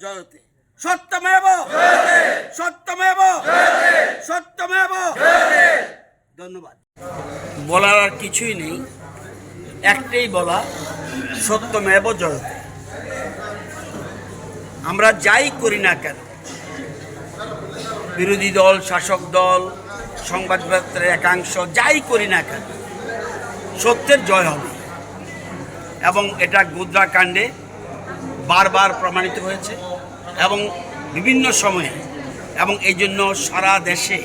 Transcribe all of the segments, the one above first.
জয়তে। সত্যমেব। সত্যমেব। সত্যমেব। ধন্যবাদ। বলার আর কিছুই নেই। একটাই বলা, সত্যমেব জয়তে। আমরা যাই করি না কেন? বিরোধী দল, শাসক দল সংবাদপত্রের একাংশ, যাই করি না কেন? সত্যের জয় হবে। এবং এটা গুদ্রাকাণ্ডে বারবার প্রমাণিত হয়েছে এবং বিভিন্ন সময়ে এবং এই জন্য সারা দেশে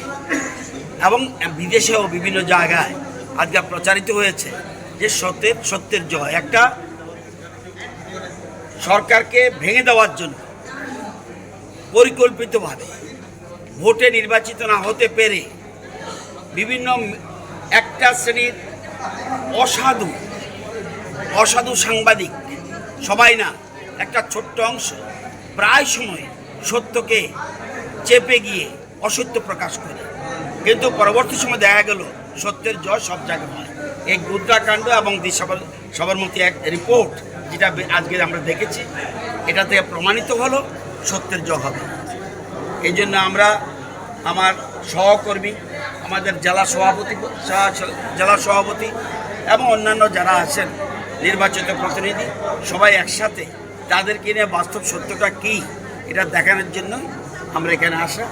এবং বিদেশেও বিভিন্ন জায়গায় আজকে প্রচারিত হয়েছে যে সত্যের সত্যের জয়, একটা সরকারকে ভেঙে দেওয়ার জন্য পরিকল্পিতভাবে ভোটে নির্বাচিত না হতে পেরে বিভিন্ন একটা শ্রেণির অসাধু অসাধু সাংবাদিক, সবাই না একটা ছোট্ট অংশ প্রায় সময় সত্যকে চেপে গিয়ে অসত্য প্রকাশ করে। কিন্তু পরবর্তী সময় দেখা গেল, সত্যের জয় সব জায়গায় হয়। এই গুদ্রাকাণ্ড এবং দিশাবল সবরমতী এক রিপোর্ট যেটা আজকে আমরা দেখেছি, এটা থেকে প্রমাণিত হলো সত্যের জয় হবে। এই জন্য আমরা আমার সহকর্মী, আমাদের জেলা সভাপতি জেলা সভাপতি এবং অন্যান্য যারা আছেন, নির্বাচিত প্রতিনিধি, সবাই একসাথে তাদেরকে নিয়ে বাস্তব সত্যটা কী এটা দেখানোর জন্য আমরা এখানে আসা।